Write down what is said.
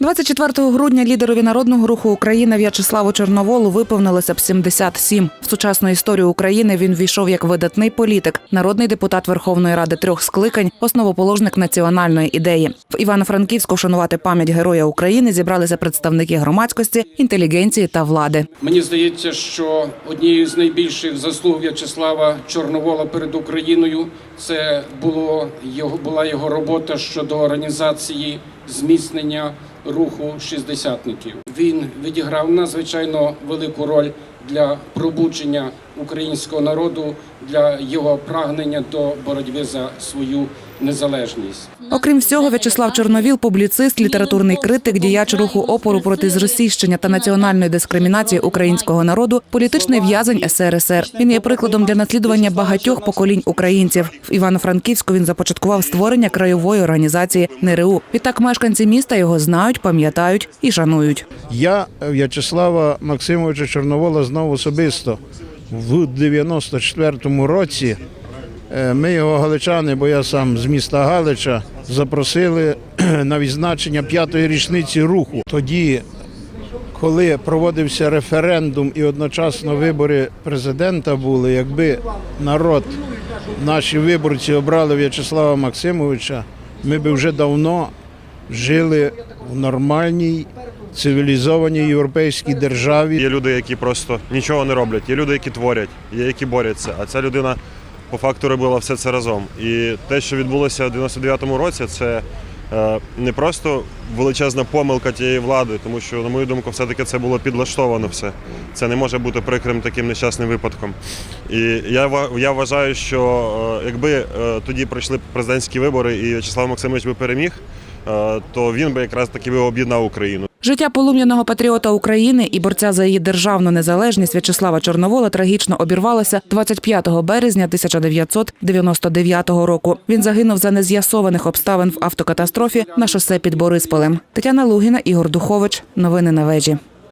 24 грудня лідерові народного руху України В'ячеславу Чорноволу виповнилося б 77. В сучасну історію України він війшов як видатний політик, народний депутат Верховної Ради трьох скликань, основоположник національної ідеї. В Івано-Франківську вшанувати пам'ять Героя України зібралися представники громадськості, інтелігенції та влади. Мені здається, що однією з найбільших заслуг В'ячеслава Чорновола перед Україною це було його була його робота щодо організації зміцнення руху шістдесятників. Він відіграв надзвичайно велику роль для пробудження українського народу для його прагнення до боротьби за свою незалежність. Окрім всього, В'ячеслав Чорновіл, публіцист, літературний критик, діяч руху опору проти зросійщення та національної дискримінації українського народу, політичний в'язень СРСР. Він є прикладом для наслідування багатьох поколінь українців. В Івано-Франківську він започаткував створення краєвої організації НРУ. Відтак мешканці міста його знають, пам'ятають і шанують. Я В'ячеслава Максимовича Чорновола знав особисто в 94-му році. Е, Ми його галичани, бо я сам з міста Галича, запросили на відзначення п'ятої річниці руху. Тоді, коли проводився референдум і одночасно вибори президента були, якби народ, наші виборці обрали В'ячеслава Максимовича, ми би вже давно жили в нормальній цивілізованій європейській державі. Є люди, які просто нічого не роблять, є люди, які творять, є які борються. А ця людина по факту робила все це разом. І те, що відбулося в 99-му році, це е, не просто величезна помилка тієї влади, тому що, на мою думку, все-таки це було підлаштовано все. Це не може бути прикрим таким нещасним випадком. І я, я вважаю, що е, якби е, тоді пройшли президентські вибори і В'ячеслав Максимович би переміг, то він би якраз таки об'єднав Україну. Життя полум'яного патріота України і борця за її державну незалежність В'ячеслава Чорновола трагічно обірвалося 25 березня 1999 року. Він загинув за нез'ясованих обставин в автокатастрофі на шосе під Борисполем. Тетяна Лугіна, Ігор Духович. Новини на вежі.